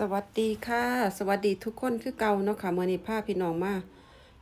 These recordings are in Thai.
สวัสดีค่ะ สวัสดีทุกคนคือเก่าเนาะค่ะเมื่อนี้พาพี่น้องมา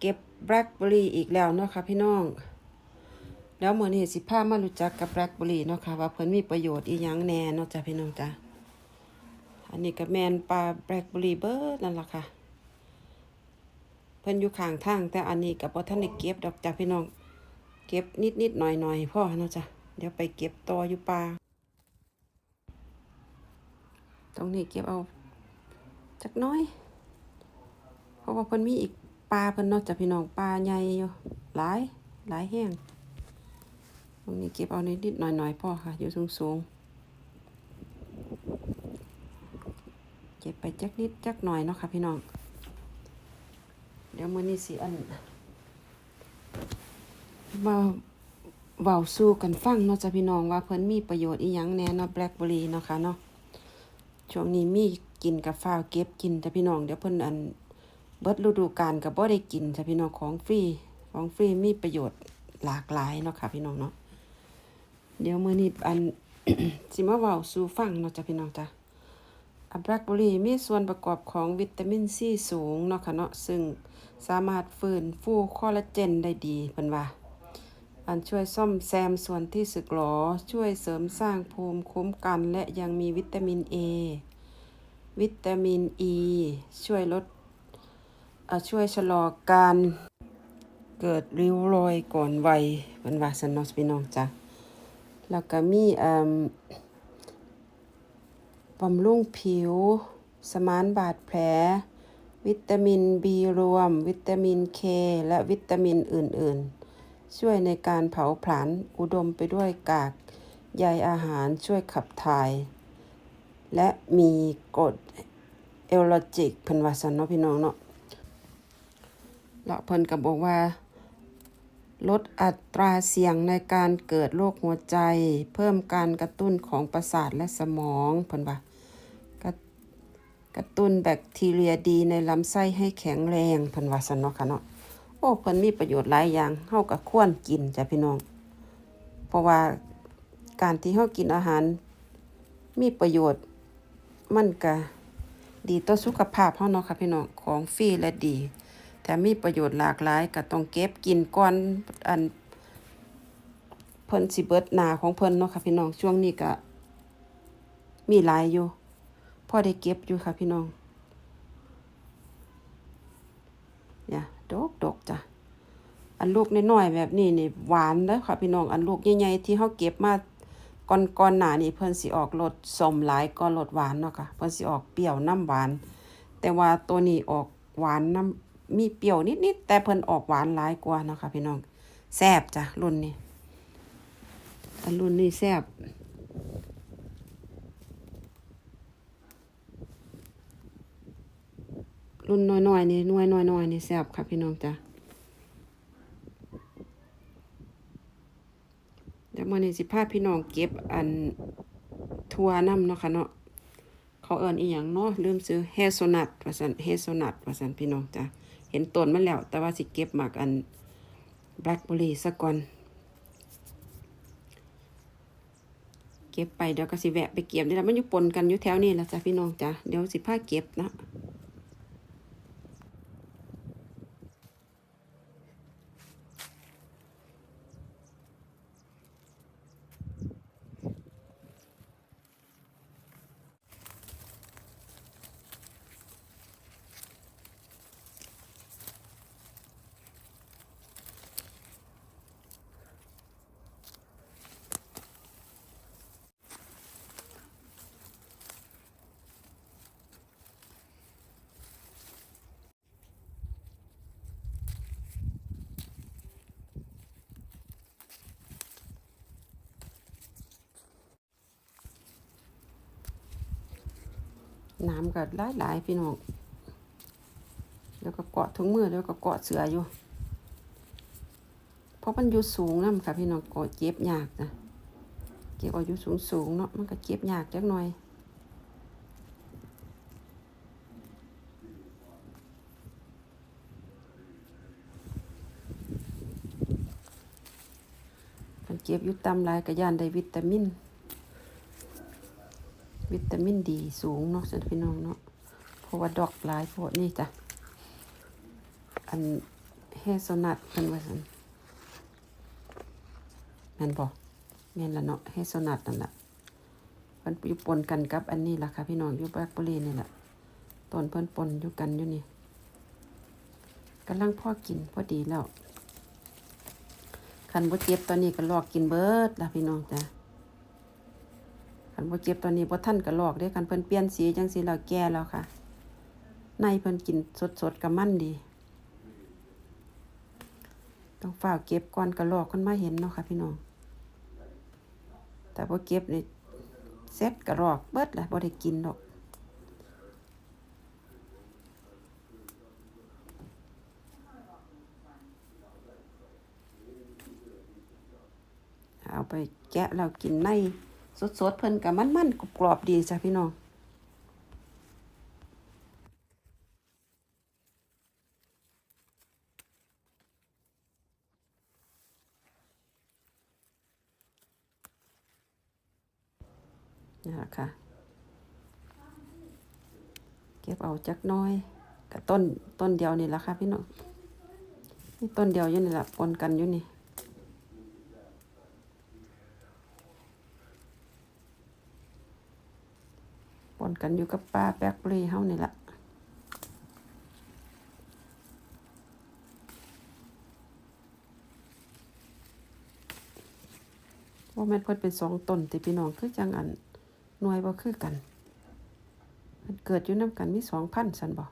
เก็บแบล็คเบอรี่อีกแล้วเนาะค่ะพี่น้อง แล้วเมื่อนี้สิพามารู้จักกับแบล็คเบอรี่เนาะค่ะว่าเพิ่นมีประโยชน์อีหยังแน่เนาะจ้ะพี่น้องจ้ะอันนี้ก็แมนปลาแบล็คเบอรี่เบิร์ดนั่นล่ะค่ะ เพิ่นอยู่ข้างทางแต่อันนี้ก็บ่ทันได้เก็บดอกจ้ะพี่น้อง เก็บนิดๆหน่อยๆพ่อเนาะจ้ะเดี๋ยวไปเก็บต่ออยู่ป่าตรงนี้เก็บเอา จักน้อย เพราะว่าเพิ่นมีอีกปลาเพิ่นนาะจ้ะพี่น้องปลาใหญ่อยู่หลายหลายแห้งตรงนี้เก็บเอานิดๆหน่อยๆพอค่ะ อยู่สูงๆเก็บไปจักนิดจักหน่อยเนาะค่ะพี่น้อง เดี๋ยวมื้อนี้สิอันมาเว้าสู่กันฟังเนาะจ้ะพี่น้องว่าเพิ่นมีประโยชน์อีหยังแน่เนาะแบล็คเบอรี่เนาะค่ะเนาะช่วงนี้มี กินกับฟ้าเก็บกินแต่พี่น้องเดี๋ยวเพิ่นอันเบิดฤดูกาลก็บ่ได้กินจ้ะพี่น้องของฟรีของฟรีมีประโยชน์หลากหลายเนาะค่ะ พี่น้องเนาะเดี๋ยวมื้อนี้อันสิมาเว้าสู่ฟังเนาะจ้ะพี่น้องจ้ะอะแบล็คเบอรี่มีส่วนประกอบของวิตามินซีสูงเนาะค่ะเนาะซึ่งสามารถฟื้นฟูคอลลาเจนได้ดีเพิ่นว่าอันช่วยซ่อมแซมส่วนที่สึกหรอ ช่วยเสริมสร้างภูมิคุ้มกัน และยังมีวิตามิน A วิตามิน E ช่วยลดช่วยชะลอการเกิดริ้วรอยก่อนวัยมันว่าสันนอสพี่น้องจ้ะแล้วก็มีอ่มบำรุงผิว สมานบาดแผล วิตามิน B รวม วิตามิน K และวิตามินอื่นๆ ช่วยในการเผาผลาญอุดมไปด้วยกาก ใยอาหารช่วยขับถ่าย และมีกรดเอลโลจิกเพิ่นว่าซั่นเนาะพี่น้องเนาะแล้วเพิ่นก็บอกว่า ลดอัตราเสี่ยงในการเกิดโรคหัวใจ เพิ่มการกระตุ้นของประสาทและสมองเพิ่นว่ากระกระตุ้นแบคทีเรียดีในลำไส้ให้แข็งแรงเพิ่นว่าซั่นเนาะค่ะเนาะโอ้เพิ่นมีประโยชน์หลายอย่างเฮาก็ควรกินจ้ะพี่น้อง เพราะว่าการที่เฮากินอาหารมีประโยชน์ มันก็ดีต่อสุขภาพเฮาเนาะค่ะพี่น้องของฟรีและดี แต่มีประโยชน์หลากหลายก็ต้องเก็บกินก่อนอันเพิ่นสิเบิดหนาของเพิ่นเนาะค่ะพี่น้องช่วงนี้ก็มีหลายอยู่พอได้เก็บอยู่ค่ะพี่น้องเนี่ยดกดกจ้ะอันลูกน้อยๆแบบนี้นี่หวานเด้อค่ะพี่น้องอันลูกใหญ่ๆที่เฮาเก็บมา ก่อนก่อนหน้านี้เพิ่นสิออกรสส้มหลายก็รสหวานเนาะค่ะเพิ่นสิออกเปรี้ยวน้ำหวาน แต่ว่าตัวนี้ออกหวานน้ำมีเปรี้ยวนิดๆแต่เพิ่นออกหวานหลายกว่าเนาะค่ะพี่น้องแซ่บจ้ะรุ่นนี้อันรุ่นนี้แซ่บรุ่นน้อยๆนี่หน่วยน้อยๆนี่แซ่บค่ะพี่น้องจ้ะ เดี๋ยวมื้อนี้สิพาพี่น้องเก็บอันทัวน้ำเนาะค่ะเนาะเขาเอินอีหยังเนาะลืมซื้อเฮโซนัทว่าซั่นเฮโซนัทว่าซั่นพี่น้องจ้ะเห็นต้นมันแล้ว แต่ว่าสิเก็บหมากอันแบล็คเบอร์รี่ซะก่อนเก็บไปเดี๋ยวก็สิแวะไปเก็บนี่ละมันอยู่ปนกันอยู่แถวนี้ละจ้ะพี่น้องจ้ะเดี๋ยวสิพาเก็บนะ น้ำก็หลายหลายๆพี่น้องแล้วก็เกาะถุงมือแล้วก็เกาะเสืออยู่ เพราะมันอยู่สูงน้ำค่ะพี่น้องเกาะเจ็บยากนะเก็บเอาอยู่สูงสูงๆเนาะมันก็เจ็บยากจักหน่อยเก็บอยู่ตามลายกระยานได้วิตามิน วิตามินดีสูงเนาะสันพี่น้องเนาะเพราะว่าดอกหลายโพดนี่จ้ะ อันเฮโซนัทเพิ่นว่าซั่นแม่นบ่แม่นละเนาะเฮโซนัทนั่นละเพิ่นอยู่ปนกันกับอันนี้ล่ะค่ะพี่น้องอยู่แบล็คเบอรี่นี่แหละต้นเพิ่นปนอยู่กันอยู่นี่กำลังพ่อกินพอดีแล้วคันบ่เจ็บตอนนี้ก็ลอกกินเบิดล่ะพี่น้องจ้ะ คันบ่เจ็บตอนนี้บ่ทันก็ลอกเด้คันเพิ่นเปลี่ยนสีจังซี่แล้วแก่แล้วค่ะ ในเพิ่นกินสดๆกับมันดี ต้องฝ้าวเก็บก่อนก็ลอกคนมาเห็นเนาะค่ะ พี่น้อง แต่บ่เก็บนี่เซ็ตก็ลอกเบิดล่ะบ่ได้กินดอกเอาไปแกะแล้วกินใน สดๆเพิ่นกับมันๆกรอบๆดีจ้ะพี่น้องนี่แหละค่ะ เก็บเอาจักน้อยกับต้นต้นเดียวนี่แหละค่ะพี่น้องนี่ต้นเดียวอยู่นี่แหละปนกันอยู่นี่ ปน กันอยู่กับปลาแป๊กเบรีเฮานี่แหละว่าแม่นเพิ่นเป็นสองตนแต่พี่น้องคือจังอันหน่วยบ่คือกันมันเกิดอยู่น้ำกันมีสองพันสันบ่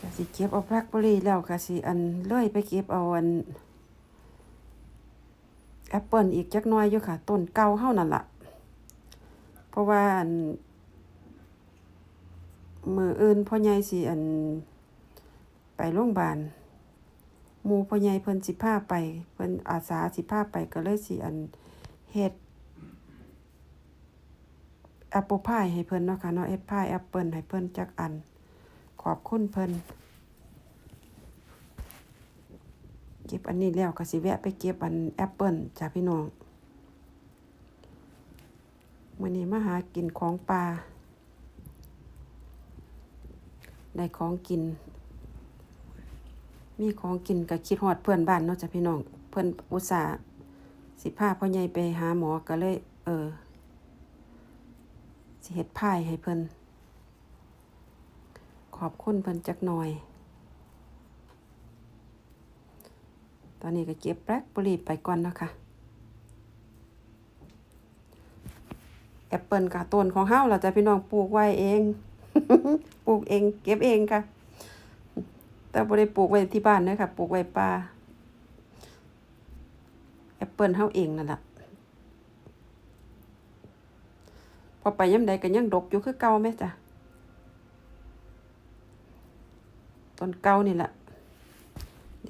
กะสิเก็บเอาแบล็คเบอร์รี่แล้วกะสิอันเลื่อยไปเก็บเอาอัน แอปเปิลอีกจักหน้อยอยู่ค่ะ ต้นเก่าเฮานั่นล่ะ เพราะว่าอันมืออื่นพ่อใหญ่สิอัน ไปโรงพยาบาลหมู่พ่อใหญ่เพิ่นสิพาไปเพิ่นอาสาสิพาไปก็เลยสิอันเฮ็ดแอปเปิลพายให้เพิ่นเนาะค่ะเนาะเฮ็ดพายแอปเปิลให้เพิ่นจักอัน ขอบคุณเพิ่น เก็บอันนี้แล้วก็สิแวะไปเก็บอันแอปเปิลจ้ะพี่น้องมื้อนี้มาหากินของปลาได้ของกิน มีของกินก็คิดฮอดเพื่อนบ้านเนาะจ้ะพี่น้อง เพิ่อนอุตส่าห์สิพาพ่อใหญ่ไปหาหมอก็เลย เออ สิเฮ็ดพายให้เพิ่นขอบคุณเพิ่นจักหน่อย ตอนนี้ก็เก็บแบล็คเบอร์รี่ไปก่อนเนาะคะแอปเปิลกับต้นของเฮาล่ะจ้ะพี่น้องปลูกไว้เอง ปลูกเอง เก็บเองค่ะ แต่บ่ได้ปลูกไว้ที่บ้านเด้อค่ะปลูกไว้ป่าแอปเปิลเฮาเองนั่นล่ะพอไปยามใดก็ยังดกอยู่คือเก่าแม่จ้ะต้นเก่านี่แหละ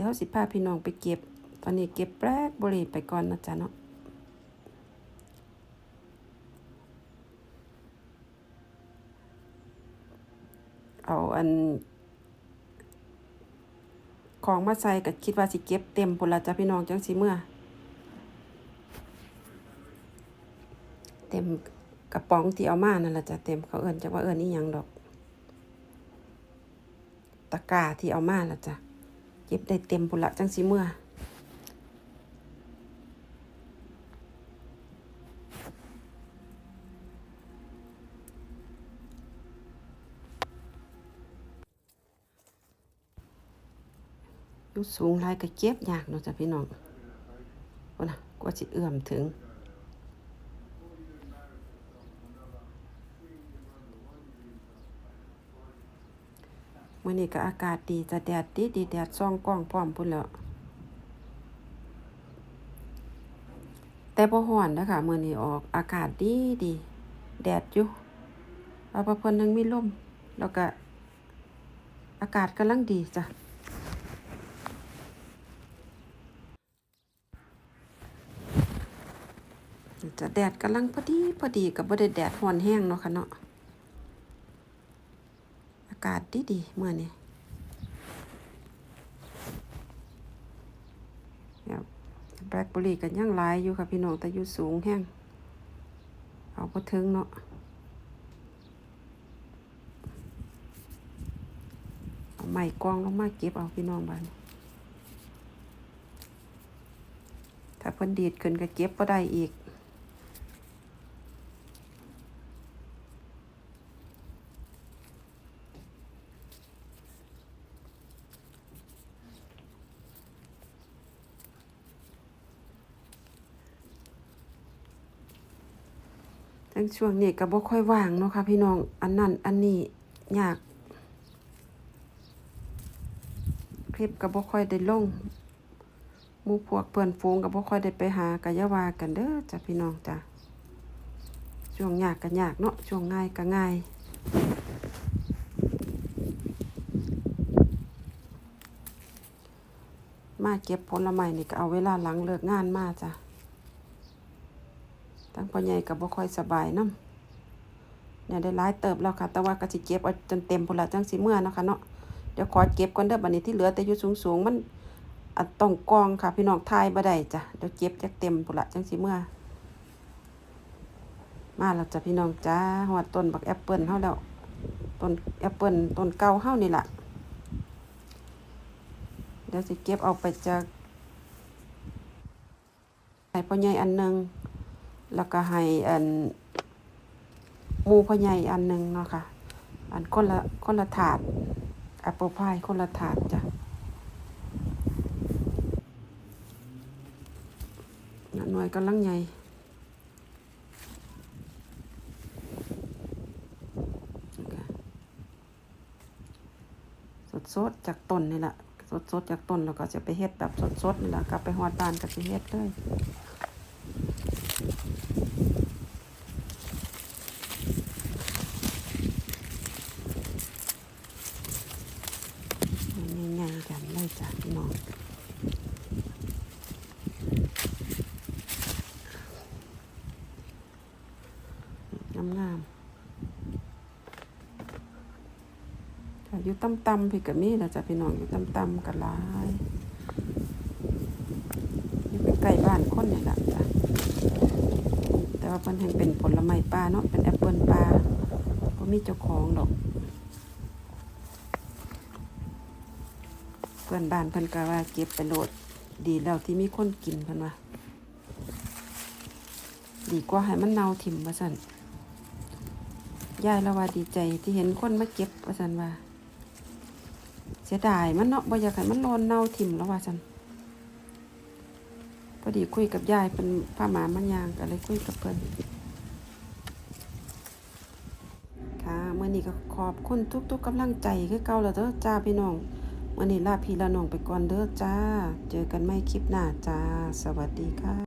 ดี๋ยวสิพาพี่น้องไปเก็บ ตอนนี้เก็บแบล็คเบร์รี่ไปก่อนนะจ๊ะเนาะเอาอัน ของมาใส่ก็คิดว่าสิเก็บเต็มพุ่นละจ้ะพี่น้องจังสิเมื่อ เต็มกระป๋องที่เอามานั่นละจ้ะเต็มเขาเอิ้นจักว่าเอิ้นอีหยังดอก ตะกร้าที่เอามาละจ้ะ เก็บได้เต็มพุ่นละจังสิเมื่อยู่สูงลายก็เก็บยากเนาะจ้ะพี่น้องว่านะกว่าสิเอื้อมถึง มื่อนี้ก็อากาศดีจะแดดดีดีแดดซ่องกล้องพร้อมพุ่นแล้วแต่บ่ฮ้อนนะคะมื่อนี้ออกอากาศดีดีแดดอยู่เอาประเพิ่นยังมีลมแล้วก็อากาศกำลังดีจ้ะจะแดดกำลังพอดีพอดีกับบ่ได้แดดฮ้อนแห้งเนาะค่ะเนาะากาศดีดีเมื่อนี้แบบแบล็คเบอร์รี่กันยังลายอยู่ค่ะพี่น้องแต่อยู่สูงแห้งเอาพอถึงเนาะเอาไม้กองลงมาเก็บเอาพี่น้องบ้านถ้าเพิ่นดีดขึ้นก็เก็บบ่ได้อีก ทั้งช่วงนี้ก็บ่ค่อยว่างเนาะค่ะพี่น้อง อันนั้นอันนี้ยาก คลิปก็บ่ค่อยได้ลงหมู่พวกเพื่อนฝูงก็บ่ค่อยได้ไปหากะยวากันเด้อจ้ะพี่น้องจ้ะช่วงยากก็ยากเนาะช่วงง่ายก็ง่ายมาเก็บผลไม้นี่ก็เอาเวลาหลังเลิกงานมาจ้ะ ทั้งพ่อใหญ่ก็บ่ค่อยสบายนำเนี่ยได้หลายเติบแล้วค่ะ แต่ว่าก็สิเก็บเอาจนเต็มพุ่นละจังสิเมื่อนะคะเนาะเดี๋ยวขอเก็บก่อนเด้อบัดนี้ที่เหลือแต่อยู่สูงๆมันอัดต้องกองค่ะพี่น้องทายบ่ได้จ้ะเดี๋ยวเก็บจักเต็มพุ่นละจังสิเมื่อ มาแล้วจ้ะพี่น้องจ้าฮอดต้นบักแอปเปิลเฮาแล้วต้นแอปเปิลต้นเก่าเฮานี่ล่ะเดี๋ยวสิเก็บเอาไปจากให้พ่อใหญ่อันหนึง แล้วก็ให้อันมูพ่อใหญ่อันหนึ่งเนาะค่ะ อันคนละคนละถาดแอปเปิลพายคนละถาดจ้ะหน่วยกำลังใหญ่สดๆจากต้นนี่แหละสดๆจากต้นแล้วก็จะไปเฮ็ดแบบสดๆนี่แหละกลับไปฮอดบ้านก็สิเฮ็ดเลย ง่ายๆกันเลยจ้ะพี่น้องงามงามๆถ้าอยู่ ตำๆพี่กับมีนะจ้ะพี่น้องอยู่ต่ำๆกันหลายอยู่ใกล้บ้านคนนี่แหละจ้ะแต่ว่าเพิ่นแห่งเป็นผลไม้ป่าเนาะเป็นแอปเปิลป่าบ่มีเจ้าของดอกเพื่อนบ้านเพิ่นก็ว่าเก็บไปโหลดดีแล้วที่มีคนกินเพิ่นว่าดีกว่าให้มันเน่าถิ่มว่าซั่นยายละว่าดีใจที่เห็นคนมาเก็บว่าซั่นว่า เสียดายมันเนาะบ่อยากให้มันโลนเน่าถิ่มแล้วว่าซั่นพอดีคุยกับยายเป็นผ้าหมามันยางก็เลยคุยกับเพิ่นค่ะเมื่อนี้ก็ขอบคุณทุกๆกำลังใจคือเก่าแล้วเด้อจ้าพี่น้องวันนี้ลาพี่ลาน้องไปก่อนเด้อจ้า เจอกันไม่คลิปหน้าจ้า สวัสดีค่ะ